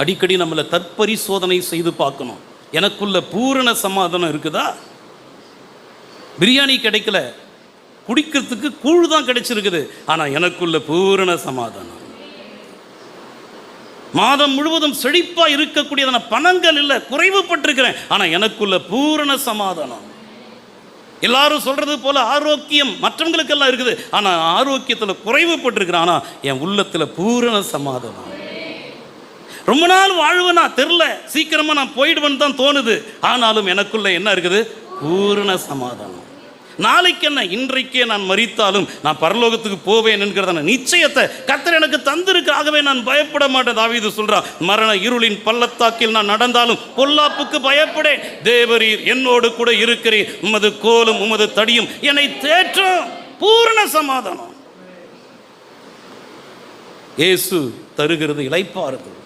அடிக்கடி நம்மளை தற்பரிசோதனை செய்து பார்க்கணும். எனக்குள்ள பூரண சமாதானம் இருக்குதா? பிரியாணி கிடைக்கல. குடிக்கிறதுக்கு கூழ் தான் கிடைச்சிருக்குது. ஆனால் எனக்குள்ள பூரண சமாதானம். மாதம் முழுவதும் செழிப்பாக இருக்கக்கூடியதான பணங்கள் இல்லை குறைவுபட்டிருக்கிறேன். ஆனால் எனக்குள்ள பூரண சமாதானம். எல்லாரும் சொல்றது போல ஆரோக்கியம் மற்றவங்களுக்கெல்லாம் இருக்குது. ஆனால் ஆரோக்கியத்தில் குறைவுபட்டிருக்கிறேன். ஆனால் என் உள்ளத்தில் பூரண சமாதானம். ரொம்ப நாள் வாழ்வேனா தெரில. சீக்கிரமாக நான் போயிடுவேன்னு தான் தோணுது. ஆனாலும் எனக்குள்ள என்ன இருக்குது? பூரண சமாதானம். நாளைக்கு என்ன இன்றைக்கே நான் மறித்தாலும் நான் பரலோகத்துக்கு போவேன் என்கிறதான நிச்சயத்தை கத்தர் எனக்கு தந்திருக்காகவே நான் பயப்பட மாட்டேன். தாவீது சொல்றான் மரண இருளின் பள்ளத்தாக்கில் நான் நடந்தாலும் பொல்லாப்புக்கு பயப்படேன். தேவரீர் என்னோடு கூட இருக்கிறீர். உமது கோலும் உமது தடியும் என்னை தேற்றும். பூரண சமாதானம். இயேசு தருகிறது இளைப்பாறுதல்.